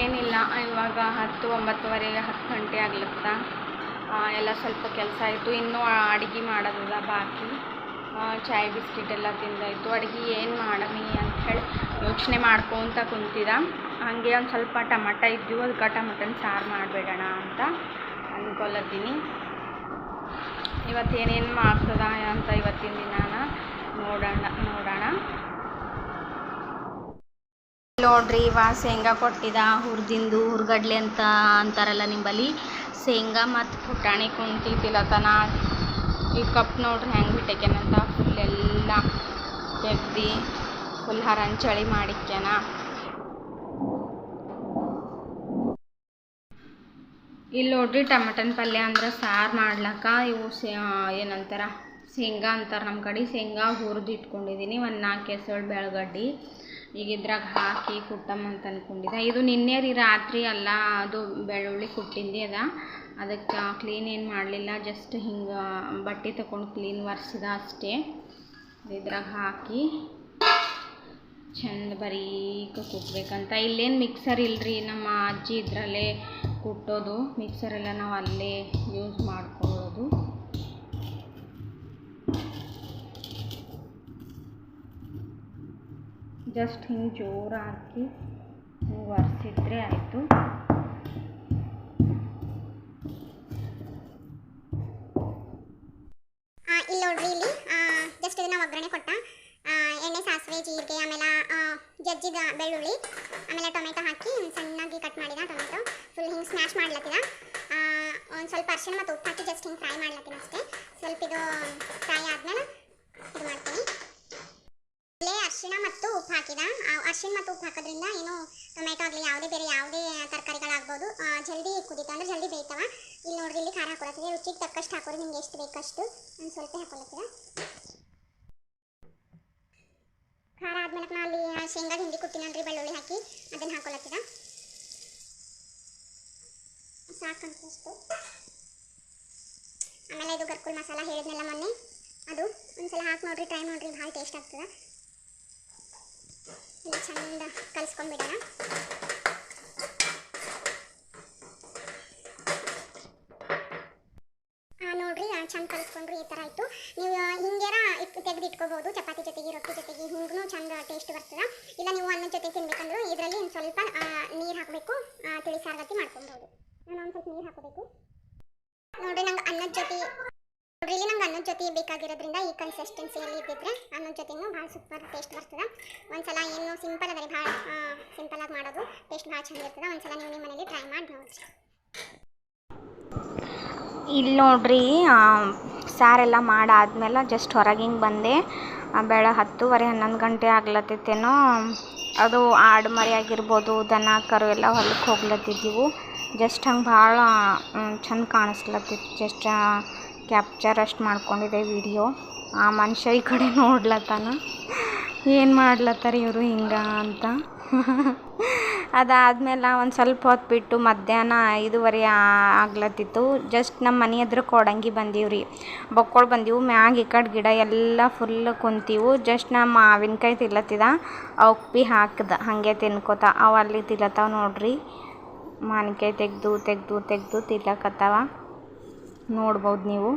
ಏನಿಲ್ಲ, ಇವಾಗ ಹತ್ತು ಒಂಬತ್ತುವರೆಗೆ ಹತ್ತು ಗಂಟೆ ಆಗ್ಲತ್ತ. ಎಲ್ಲ ಸ್ವಲ್ಪ ಕೆಲಸ ಆಯಿತು. ಇನ್ನೂ ಅಡುಗೆ ಮಾಡೋದದ ಬಾಕಿ. ಚಾಯ್ ಬಿಸ್ಕಿಟ್ ಎಲ್ಲ ತಿಂದಾಯಿತು. ಅಡುಗೆ ಏನು ಮಾಡಮಿ ಅಂತ ಹೇಳಿ ಯೋಚನೆ ಮಾಡ್ಕೊತ ಕುಂತಿದ. ಹಾಗೆ ಒಂದು ಸ್ವಲ್ಪ ಟಮಟ ಇದ್ದು ಅದಕ್ಕೆ ಟಮಟನ ಸಾರು ಮಾಡಬೇಡೋಣ ಅಂತ ಅಂದ್ಕೊಳ್ಳತ್ತೀನಿ ಇವತ್ತೇನೇನು ಮಾಡ್ತದ ಅಂತ ಇವತ್ತಿನ ದಿನಾನ ನೋಡೋಣ ನೋಡೋಣ. ನೋಡ್ರಿ ಇವ ಶೇಂಗಾ ಕೊಟ್ಟಿದ ಹುರ್ದಿಂದು ಹುರ್ಗಡ್ಲೆ ಅಂತ ಅಂತಾರಲ್ಲ ನಿಂಬಲ್ಲಿ. ಶೇಂಗಾ ಮತ್ತು ಪುಟಾಣಿ ಕುಂತಿತಿಲತನ ಈ ಕಪ್ ನೋಡ್ರಿ ಹೆಂಗೆ ಅಂತ ಫುಲ್ ಎಲ್ಲ ತೆಗ್ದು ಫುಲ್ ಹರಂಚಳಿ ಮಾಡಿಕ್ಯಾನ. ಇಲ್ಲಿ ನೋಡ್ರಿ ಟಮಟನ್ ಪಲ್ಯ ಅಂದ್ರೆ ಸಾರು ಮಾಡ್ಲಕ್ಕ ಇವು ಏನಂತಾರ ಶೇಂಗಾ ಅಂತಾರೆ ನಮ್ಮ ಕಡೆ. ಶೇಂಗಾ ಹುರಿದು ಇಟ್ಕೊಂಡಿದ್ದೀನಿ ಒಂದು ನಾಲ್ಕು ಎಸಳು ಬೆಳಗಡ್ಡಿ. ಈಗ ಇದ್ರಾಗ ಹಾಕಿ ಕುಟ್ಟಮ್ಮ ಅಂತ ಅಂದ್ಕೊಂಡಿದ್ದೆ ಇದು ನಿನ್ನೆ ರೀ ರಾತ್ರಿ ಅಲ್ಲ, ಅದು ಬೆಳ್ಳುಳ್ಳಿ ಕುಟ್ಟಿಂದೆ ಅದ. ಅದಕ್ಕೆ ಕ್ಲೀನ್ ಏನು ಮಾಡಲಿಲ್ಲ ಜಸ್ಟ್ ಹಿಂಗೆ ಬಟ್ಟೆ ತಗೊಂಡು ಕ್ಲೀನ್ ಒರೆಸಿದ ಅಷ್ಟೇ. ಇದ್ರಾಗ ಹಾಕಿ ಚಂದ ಬರೀಕ ಕುಟ್ಬೇಕಂತ. ಇಲ್ಲೇನು ಮಿಕ್ಸರ್ ಇಲ್ರಿ, ನಮ್ಮ ಅಜ್ಜಿ ಇದರಲ್ಲೇ ಕುಟ್ಟೋದು. ಮಿಕ್ಸರ್ ಎಲ್ಲ ನಾವು ಅಲ್ಲೇ ಯೂಸ್ ಮಾಡ್ಕೊಳ್ಳೋದು ಜಸ್ಟ್ ಹಿಂಗೆ ಜೋರು ಹಾಕಿ ಒರೆಸಿದ್ರೆ ಆಯಿತು. ಇಲ್ಲಿ ನೋಡ್ರಿ ಇಲ್ಲಿ ಜಸ್ಟ್ ಇದನ್ನ ಒಗ್ಗರಣೆ ಕೊಟ್ಟ. ಎಣ್ಣೆ, ಸಾಸಿವೆ, ಜೀರಿಗೆ, ಆಮೇಲೆ ಜಜ್ಜಿದ ಬೆಳ್ಳುಳ್ಳಿ, ಆಮೇಲೆ ಟೊಮೆಟೊ ಹಾಕಿ ಸಣ್ಣಾಗಿ ಕಟ್ ಮಾಡಿದ ಟೊಮೆಟೊ. ಫುಲ್ ಹಿಂಗೆ ಸ್ಮ್ಯಾಶ್ ಮಾಡ್ಲತ್ತಿದ. ಒಂದು ಸ್ವಲ್ಪ ಅರ್ಶಿಣ ಮತ್ತು ಉಪ್ಪು ಹಾಕಿ ಜಸ್ಟ್ ಹಿಂಗೆ ಫ್ರೈ ಮಾಡ್ಲತ್ತೀನಿ ಅಷ್ಟೇ. ಸ್ವಲ್ಪ ಇದು ಫ್ರೈ ಆದ್ಮೇಲೆ ಇದು ಮಾಡ್ತೀನಿ. ಉಪ್ಪು ಹಾಕಿದ. ಆ, ಅರ್ಶಿಣ ಮತ್ತು ಉಪ್ಪು ಹಾಕೋದ್ರಿಂದ ಏನು ಟೊಮೆಟೊ ಆಗಲಿ, ಯಾವುದೇ ಬೇರೆ ಯಾವುದೇ ತರಕಾರಿಗಳಾಗ್ಬೋದು ಜಲ್ದಿ ಕುದೀತು ಅಂದ್ರೆ ಜಲ್ದಿ ಬೇಯ್ತವ. ಇಲ್ಲಿ ನೋಡ್ರಿ, ಇಲ್ಲಿ ಖಾರ ಹಾಕೊಳತ್ತಿದೆ. ರುಚಿಗೆ ತಕ್ಕಷ್ಟು ಹಾಕೋರಿ, ನಿಮ್ಗೆ ಎಷ್ಟು ಬೇಕಷ್ಟು. ಒಂದು ಸ್ವಲ್ಪ ಹಾಕೊಳತ್ತಿದ ಖಾರ ಆದ್ಮೇಲೆ ನಾ ಅಲ್ಲಿ ಶೇಂಗಾ ಹಿಂಡಿ ಕುಟ್ಟಿನಲ್ರಿ, ಬೆಳ್ಳುಳ್ಳಿ ಹಾಕಿ ಅದನ್ನ ಹಾಕೊಳತ್ತಿದ. ಸಾಕಂತಷ್ಟು ಆಮೇಲೆ ಇದು ಗರ್ಕುಲ್ ಮಸಾಲ ಹೇಳಿದ್ನಲ್ಲ ಮೊನ್ನೆ. ಅದು ಒಂದ್ಸಲ ಹಾಕಿ ನೋಡ್ರಿ, ಟ್ರೈ ನೋಡ್ರಿ, ಭಾಳ ಟೇಸ್ಟ್ ಆಗ್ತದೆ. ಇಲ್ಲಿ ಚಂದ ಕಲಿಸ್ಕೊಂಡ್ಬಿಡೋಣ. ನೋಡ್ರಿ ಚಂದ ಕಲಿಸ್ಕೊಂಡ್ರಿ, ಈ ಥರ ಆಯಿತು. ನೀವು ಹಿಂಗೇರ ತೆಗೆದು ಇಟ್ಕೋಬೋದು ಚಪಾತಿ ಜೊತೆಗೆ, ರೊಟ್ಟಿ ಜೊತೆಗೆ ಹಿಂಗೂ ಚಂದ ಟೇಸ್ಟ್ ಬರ್ತದೆ. ಇಲ್ಲ, ನೀವು ಅನ್ನದ ಜೊತೆ ತಿನ್ಬೇಕಂದ್ರೆ ಇದರಲ್ಲಿ ಸ್ವಲ್ಪ ನೀರು ಹಾಕಬೇಕು ತಿಳಿ ಸಾರ್ಗತಿ ಮಾಡ್ಕೊಬೋದು. ನಾನು ಒಂದು ಸ್ವಲ್ಪ ನೀರು ಹಾಕಬೇಕು ನೋಡ್ರಿ, ನಂಗೆ ಅನ್ನದ ಜೊತೆ ನೋಡ್ರಿ ನಂಗೆ ಅನ್ನದ ಜೊತೆ ಬೇಕಾಗಿರೋದ್ರಿಂದ ಈ ಕನ್ಸಿಸ್ಟೆನ್ಸಿಯಲ್ಲಿ ಇದ್ದಿದ್ರೆ ಅನ್ನದ ಜೊತೆನೂ ಭಾಳ ಸೂಪರ್ ಟೇಸ್ಟ್ ಬರ್ತದೆ. ಒಂದ್ಸಲ ಏನು ಸಿಂಪಲ್ ಅದ ರೀ, ಭಾಳ ಸಿಂಪಲಾಗಿ ಮಾಡೋದು ಟೇಸ್ಟ್ ಭಾಳ ಚಂದ ಇರ್ತದೆ. ಒಂದ್ಸಲ ನೀವು ನಿಮ್ಮ ಮನೇಲಿ ಟ್ರೈ ಮಾಡಿ ನೋಡ್ರಿ. ಇಲ್ಲಿ ನೋಡ್ರಿ ಸಾರೆಲ್ಲ ಮಾಡಾದ್ಮೇಲೆ ಜಸ್ಟ್ ಹೊರಗೆ ಹಿಂಗೆ ಬಂದೆ. ಬೆಳ ಹತ್ತುವರೆ ಹನ್ನೊಂದು ಗಂಟೆ ಆಗ್ಲತ್ತೈತೇನೋ. ಅದು ಆಡು ಮರಿ ಆಗಿರ್ಬೋದು, ದನ, ಕರು ಎಲ್ಲ ಹೊಲಕ್ಕೆ ಹೋಗ್ಲತ್ತಿದ್ದೀವು. ಜಸ್ಟ್ ಹಂಗೆ ಭಾಳ ಚಂದ ಕಾಣಿಸ್ಲತ್ತಿತ್ತು. ಜಸ್ಟ್ ಕ್ಯಾಪ್ಚರ್ ಅಷ್ಟು ಮಾಡ್ಕೊಂಡಿದೆ ವಿಡಿಯೋ ಆ ಮನುಷ್ಯ ಈ ಕಡೆ ನೋಡ್ಲತ್ತಾನ? ಏನು ಮಾಡ್ಲತ್ತಾರ ಇವರು ಹಿಂಗೆ ಅಂತ? ಅದಾದಮೇಲೆ ಒಂದು ಸ್ವಲ್ಪ ಹೊತ್ತು ಬಿಟ್ಟು ಮಧ್ಯಾಹ್ನ ಐದುವರೆ ಆಗ್ಲತ್ತಿತ್ತು. ಜಸ್ಟ್ ನಮ್ಮ ಮನೆ ಹತ್ರ ಕೊಡಂಗಿ ಬಂದೀವ್ರಿ ಬಕ್ಕೊಳ್ ಬಂದೀವು, ಮ್ಯಾಗ ಈ ಕಡೆ ಗಿಡ ಎಲ್ಲ ಫುಲ್ ಕುಂತೀವು. ಜಸ್ಟ್ ನಾ ಮಾವಿನಕಾಯಿ ತಿಲ್ಲತ್ತಿದ ಅವಕ್ಕೆ ಭೀ ಹಾಕ್ದ. ಹಾಗೆ ತಿನ್ಕೋತ. ಅವು ಅಲ್ಲಿ ತಿಲ್ಲತ್ತಾವ ನೋಡ್ರಿ. ಮಾವಿನ್ಕಾಯಿ ತೆಗೆದು ತೆಗೆದು ತೆಗೆದು ತಿಲ್ಲಕತ್ತಾವ. ನೋಡ್ಬೋದು ನೀವು.